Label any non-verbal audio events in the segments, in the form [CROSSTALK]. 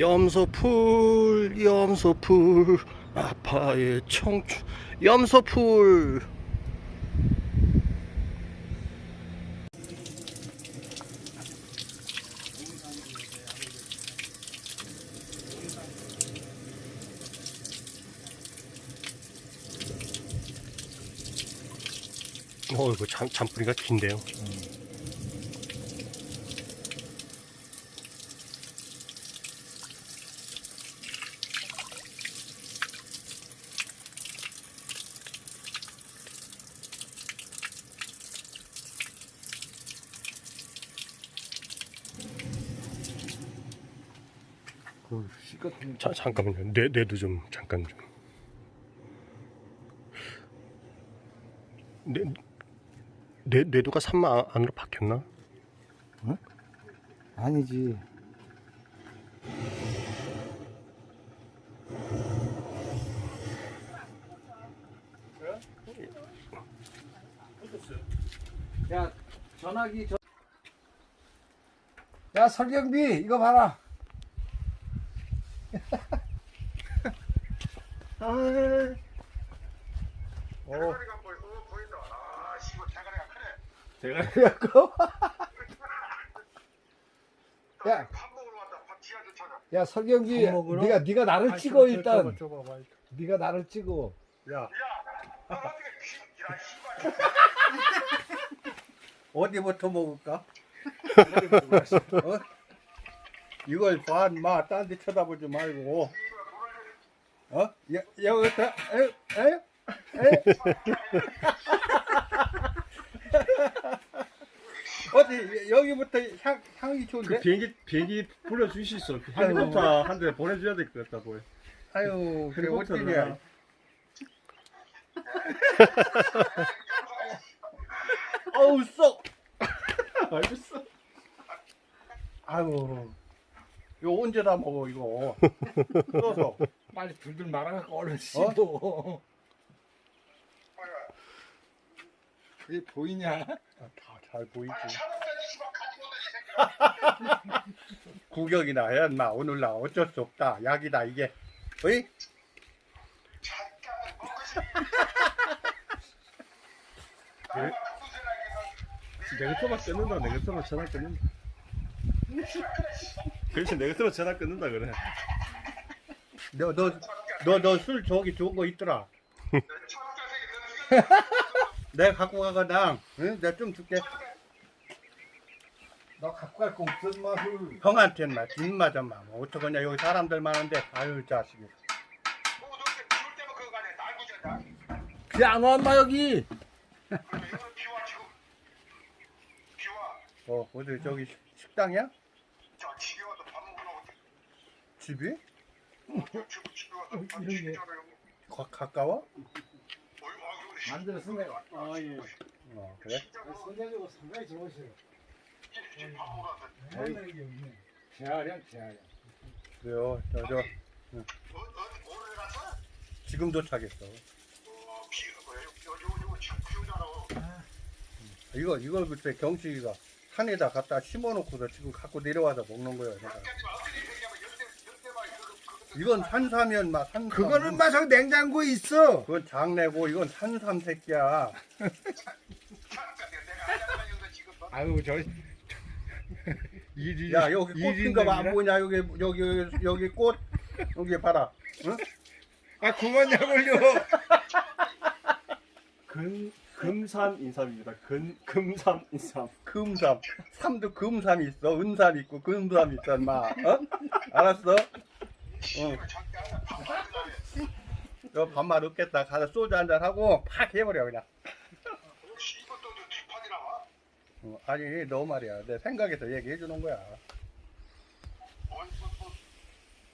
염소풀 염소풀 아파의 청춘 염소풀. 어 이거 잠, 잠뿌리가 긴데요. 그 자, 잠깐만요. 뇌, 뇌도 좀 잠깐 좀. 뇌, 뇌, 뇌도가 산마 안으로 박혔나? 아니지. 야 전화기 저. 야 설경비 이거 봐라. 아. 오. 대가리가 보여, 어, 보인다. 아, 씨발, 대가리가 크네. 대가리가 커. [LAUGHS] 야. 밥 먹으러 왔다. 밥 지하철 찾아. 야 설경비 밥 먹으러? 네가 네가 나를 아, 찍어 저, 일단. 저, 저, 봐봐. 네가 나를 찍어. 야, 야, 너 어떻게 피, 야, 씨발. [LAUGHS] 어디부터 먹을까? [LAUGHS] 어? 이걸 봐, 마, 딴 데 쳐다보지 말고. 어? 야, 여기서, 에, 에? 에? [LAUGHS] 어디, 여기부터 향, 향이 좋은데? 그 비행기 비행기 불러줄 수 있어. 헬리콥터 한 대 보내줘야 될 것 같다 보여. 아유, 그래, 헬리콥터를 어떡이야. 하나. 어우, 썩! [LAUGHS] 알겠어. 아유, 이거 언제 다 먹어, 이거. 써서. 빨리 불들 말아갖고 얼른 씹어. 이게 보이냐? 다 잘 보이지. 구경이나 해야 마 오늘 나 어쩔 수 없다 약이다 이게 어이. 네. 내가 터만 끊는다. 내가 터만 전화 끊는다. 그렇지. 내가 터만 전화 끊는다 그래. 너 너 너 너 술 저기 좋은 거 있더라 내 [LAUGHS] 내가 갖고 가거나 응? 내가 좀 줄게 너 갖고 갈거마 술. 형한테는 마 뒷맞아 마 뭐 어떡하냐 여기 사람들 많은데 아유 자식이 뭐. 비안 여기? 비와, 지금. 비와. 어 어디 저기 식- 식당이야 자, 집에 와서 밥 먹으러 오지. 집이 어, 이런 게. 가, 가까워 아, 그러네. 만들어서 내가. 아 예. 어 그래 손자주고 상당히 좋으시네. 지금 밥 먹으러 왔다. 재활량 재활량. 그래요 저저 어, 어, 오늘 가서? 지금 도착했어 어, 비가 뭐야? 요, 요, 요, 참 비오잖아. 이거 이걸 그때 경식이가 산에다 갖다 심어놓고서 지금 갖고 내려와서 먹는 거예요 내가. 이건 산삼이면 막 산삼 그거는 막 저기 냉장고에 있어. 그건 장내고 이건 산삼 새끼야. [LAUGHS] 아유 저 일이 야 여기 꽃 핀 거 안 보냐 여기 여기 여기 꽃 여기 봐라. 응? 아 그만 약올려. [LAUGHS] 금 금산 인삼입니다. 금 금산 인삼. 금삼. 삼도 금삼 있어. 은삼 있고 금삼 있어 마. 어? 알았어? 너 밥맛 없겠다. 가서 소주 한잔 하고 팍 해버려 그냥. 혹시 이것도 좀 뒷판이 나와? 어, 아니 너 말이야. 내 생각에서 얘기해 주는 거야.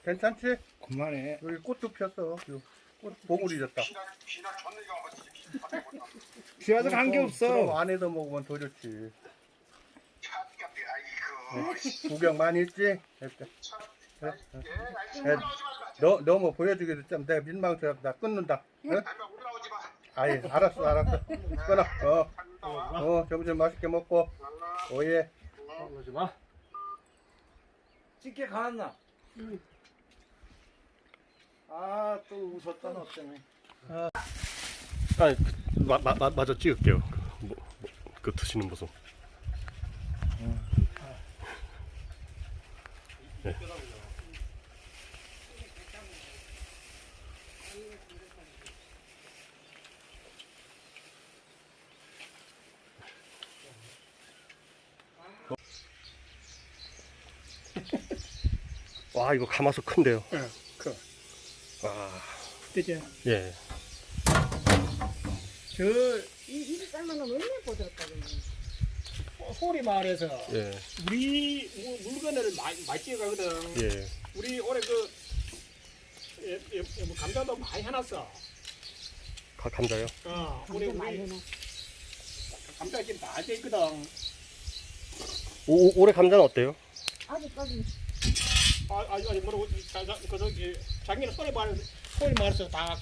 괜찮지? 그만해. 여기 꽃도 폈어. 여기 꽃 보물이 졌다. 비나 비나 줬는가 한번 뒷판에 보자. 비 와서 관계 그럼 없어. 안에서 먹으면 더 좋지. 씨, 구경 많이 했지? 했대. 예, 예. 올라오지 말라. 너, 너 뭐 보여주기도 좀 내가 민망스럽다. 나 끊는다. 응? 마. 아이, 알았어, 알았어. 끊어. 어. 어, 점심 맛있게 먹고. 오예. 그러지 마. 찍게 가놨나? 아 또 웃었다 너 때문에. 아니 그, 마, 마, 마, 마저 찍을게요. 그, 뭐, 뭐, 그 드시는 모습. 네. 와 이거 가마솥 큰데요. 예, 그. 와 그죠? 예. 저, 이, 이리 삶으면 얼마나 부드럽다고. 소리 마을에서 예, 우리 무- 물건을 많이, 많이 찍어가거든. 예, 우리 올해 그, 뭐 감자도 많이 해놨어. 가, 감자요? 어, 우리, 감자 많이 우리 해놨어. 감자 지금 다 돼 있거든. 오, 오- 올해 감자는 어때요? 아직까지 아, 아니, 아니, 뭐라고, 자, 자, 그, 저기, 작년에 소리 마을, 소리 마을에서 다 깎,